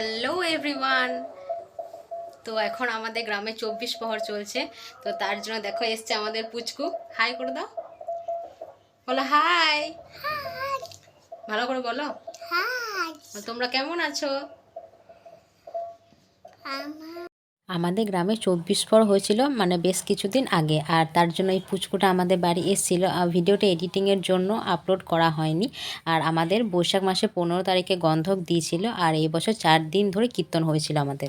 Hello everyone তো এখন আমাদের গ্রামে চব্বিশ পহর চলছে। তো তার জন্য দেখো এসছে আমাদের পুচকু। হাই করে দাও। বলো হাই ভালো করে বলো। তোমরা কেমন আছো? আমাদের গ্রামে চব্বিশ পর হয়েছিল মানে বেশ কিছুদিন আগে। আর তার জন্য এই পুচকুটা আমাদের বাড়ি এসেছিল। আর ভিডিওটা এডিটিংয়ের জন্য আপলোড করা হয়নি। আর আমাদের বৈশাখ মাসে পনেরো তারিখে গন্ধক দিয়েছিল। আর এই বছর চার দিন ধরে কীর্তন হয়েছিল আমাদের।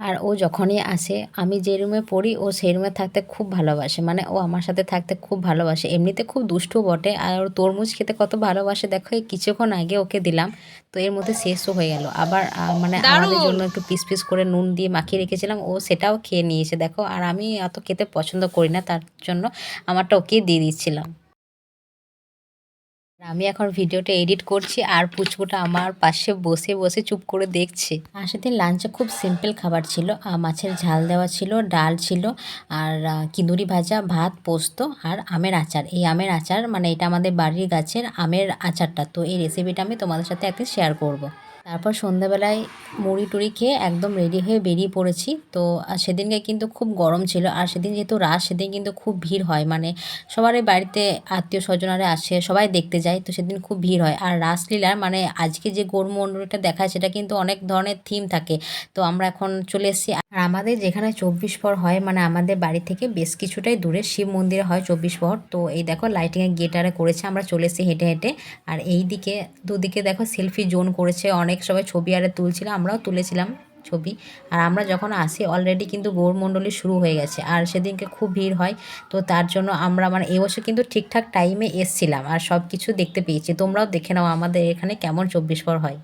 আর ও যখনই আসে আমি যে রুমে পড়ি ও সেই রুমে থাকতে খুব ভালোবাসে। মানে ও আমার সাথে থাকতে খুব ভালোবাসে। এমনিতে খুব দুষ্টু বটে। আর ওর তরমুজ খেতে কত ভালোবাসে। দেখো এই কিছুক্ষণ আগে ওকে দিলাম। তো এর মধ্যে শেষও হয়ে গেল। আবার মানে আমাদের জন্য একটু পিস পিস করে নুন দিয়ে মাখিয়ে রেখেছিলাম। ও সেটাও খেয়ে নিয়েছে। দেখো আর আমি অত খেতে পছন্দ করি না। তার জন্য আমারটা ওকে দিয়ে দিচ্ছিলাম। আমি এখন ভিডিওটা এডিট করছি আর পুচকুটা আমার পাশে বসে বসে চুপ করে দেখছে। আর সেদিন লাঞ্চে খুব সিম্পল খাবার ছিল মাছের ঝাল দেওয়া ছিল, ডাল ছিল, আর কিঁদুরি ভাজা, ভাত, পোস্ত আর আমের আচার। এই আমের আচার মানে এটা আমাদের বাড়ির গাছের আমের আচারটা। তো এই রেসিপিটা আমি তোমাদের সাথে একদিন শেয়ার করব। তারপর সন্ধ্যাবেলায় মুড়ি টুড়ি খেয়ে একদম রেডি হয়ে বেরিয়ে পড়েছি। তো সেদিনকে কিন্তু খুব গরম ছিল। আর সেদিন যেহেতু রাস সেদিন কিন্তু খুব ভিড় হয়। মানে সবারই বাড়িতে আত্মীয় স্বজনারা আসে, সবাই দেখতে যায়, তো সেদিন খুব ভিড় হয়। আর রাসলীলার মানে আজকে যে গৌরমণ্ডলটা দেখায়, সেটা কিন্তু অনেক ধরনের থিম থাকে। তো আমরা এখন চলে এসেছি। আর আমাদের যেখানে চব্বিশ পর হয় মানে আমাদের বাড়ি থেকে বেশ কিছুটাই দূরে শিব মন্দিরে হয় চব্বিশ প্রহর তো, এই দেখো লাইটিংয়ের গেটারে করেছে। আমরা চলে এসেছি হেঁটে হেঁটে। আর এই দিকে দুদিকে দেখো সেলফি জোন করেছে অনেক। সবাই ছবি আরে তুলছিল আমরাও তুলেছিলাম ছবি। আর আমরা যখন আসি অলরেডি কিন্তু গৌরমণ্ডলী শুরু হয়ে গেছে। আর সেদিনকে খুব ভিড় হয়, তো তার জন্য আমরা মানে এবছর কিন্তু ঠিকঠাক টাইমে এসছিলাম। আর সব কিছু দেখতে পেয়েছি। তোমরাও দেখে নাও আমাদের এখানে কেমন চব্বিশ পর হয়।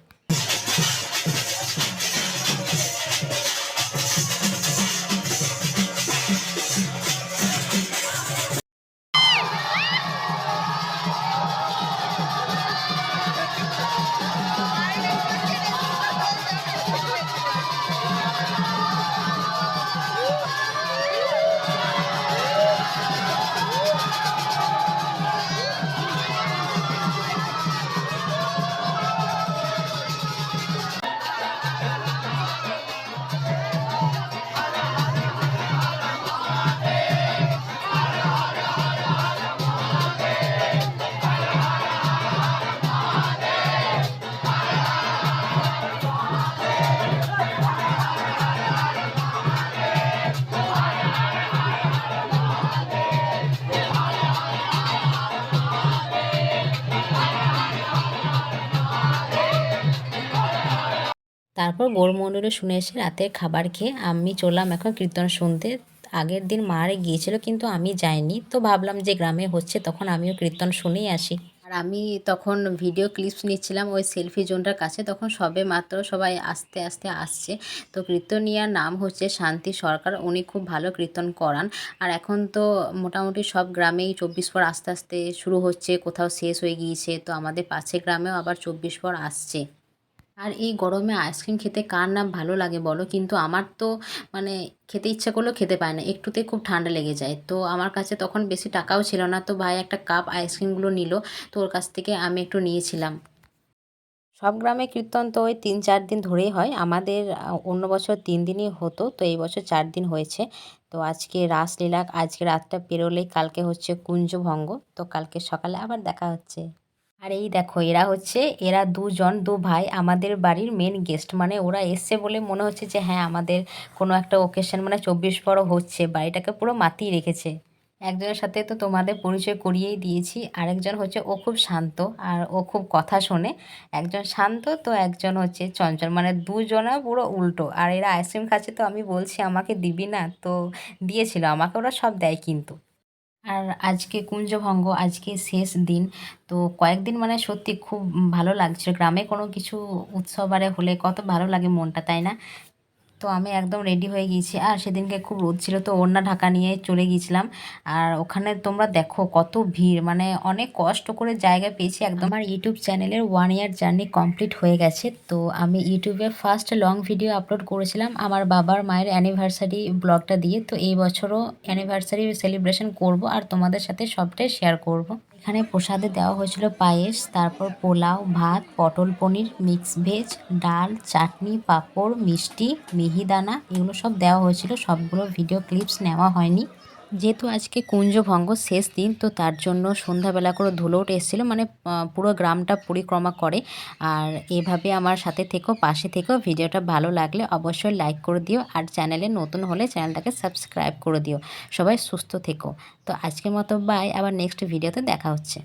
তারপর গৌরমণ্ডলে শুনে এসে রাতের খাবার খেয়ে আমি চললাম এখন কীর্তন শুনতে। আগের দিন মারে গিয়েছিল কিন্তু আমি যাইনি। তো ভাবলাম যে গ্রামে হচ্ছে তখন আমিও কীর্তন শুনেই আসি। আর আমি তখন ভিডিও ক্লিপস নিচ্ছিলাম ওই সেলফি জোনটার কাছে। তখন সবে মাত্র সবাই আস্তে আস্তে আসছে। তো কীর্তনিয়ার নাম হচ্ছে শান্তি সরকার। উনি খুব ভালো কীর্তন করান। আর এখন তো মোটামুটি সব গ্রামেই চব্বিশ পর আস্তে আস্তে শুরু হচ্ছে। কোথাও শেষ হয়ে গিয়েছে। তো আমাদের পাশে গ্রামেও আবার চব্বিশ পর আসছে। আর এই গরমে আইসক্রিম খেতে কার না ভালো লাগে বলো? কিন্তু আমার তো মানে খেতে ইচ্ছা করলেও খেতে পায় না। একটুতেই খুব ঠান্ডা লেগে যায়। তো আমার কাছে তখন বেশি টাকাও ছিল না। তো ভাই একটা কাপ আইসক্রিমগুলো নিল। তো ওর কাছ থেকে আমি একটু নিয়েছিলাম। সব গ্রামে কীর্তন তো ওই তিন চার দিন ধরেই হয়। আমাদের অন্য বছর তিন দিনই হতো। তো এই বছর চার দিন হয়েছে। তো আজকে রাসলীলা, আজকে রাতটা পেরোলেই কালকে হচ্ছে কুঞ্জভঙ্গ। তো কালকে সকালে আবার দেখা হচ্ছে। আর এই দেখো, এরা হচ্ছে, এরা দুজন, দু ভাই আমাদের বাড়ির মেন গেস্ট মানে ওরা এসছে বলে মনে হচ্ছে যে হ্যাঁ আমাদের কোনো একটা ওকেশন মানে চব্বিশ বড় হচ্ছে, বাড়িটাকে পুরো মাতিয়ে রেখেছে। একজনের সাথে তো তোমাদের পরিচয় করিয়েই দিয়েছি, আরেকজন হচ্ছে, ও খুব শান্ত আর ও খুব কথা শোনে। একজন শান্ত, তো একজন হচ্ছে চঞ্চল মানে দুজনা পুরো উল্টো। আর এরা আইসক্রিম খাচ্ছে তো আমি বলছি, আমাকে দিবি না? তো দিয়েছিল, আমাকে ওরা সব দেয় কিন্তু। আর আজকে কুঞ্জভঙ্গ, আজকে শেষ দিন। তো কয়েকদিন মানে সত্যি খুব ভালো লাগছিল। গ্রামে কোনো কিছু উৎসব আরে হলে কত ভালো লাগে মনটা, তাই না? তো আমি একদম রেডি হয়ে গিয়েছি। আর সেদিনকে খুব রোদ ছিল, তো ওড়না ঢাকা নিয়ে চলে গিয়েছিলাম। আর ওখানে তোমরা দেখো কত ভিড় মানে অনেক কষ্ট করে জায়গা পেয়েছি একদম। আমার ইউটিউব চ্যানেলের ওয়ান ইয়ার জার্নি কমপ্লিট হয়ে গেছে। তো আমি ইউটিউবে ফার্স্ট লং ভিডিও আপলোড করেছিলাম আমার বাবার মায়ের অ্যানিভার্সারি ব্লগটা দিয়ে। তো এই বছরও অ্যানিভার্সারি সেলিব্রেশন করব আর তোমাদের সাথে সবটাই শেয়ার করব। এখানে প্রসাদে দেওয়া হয়েছিল পায়েস, তারপর পোলাও, ভাত, পটল পনির মিক্স ভেজ, ডাল, চাটনি, পাঁপড়, মিষ্টি, মিহিদানা, এগুলো সব দেওয়া হয়েছিল। সবগুলো ভিডিও ক্লিপস নেওয়া হয়নি। যেহেতু আজকে কুঞ্জভঙ্গ শেষ দিন, তো তার জন্য সন্ধ্যাবেলা করে ধুলোট এসেছিল মানে পুরো গ্রামটা পরিক্রমা করে। আর এভাবে আমার সাথে থেকো, পাশে থেকেও ভিডিওটা ভালো লাগলে অবশ্যই লাইক করে দিও, আর চ্যানেলে নতুন হলে চ্যানেলটাকে সাবস্ক্রাইব করে দিও। সবাই সুস্থ থেকো। তো আজকের মতো, বাই। আবার নেক্সট ভিডিওতে দেখা হচ্ছে।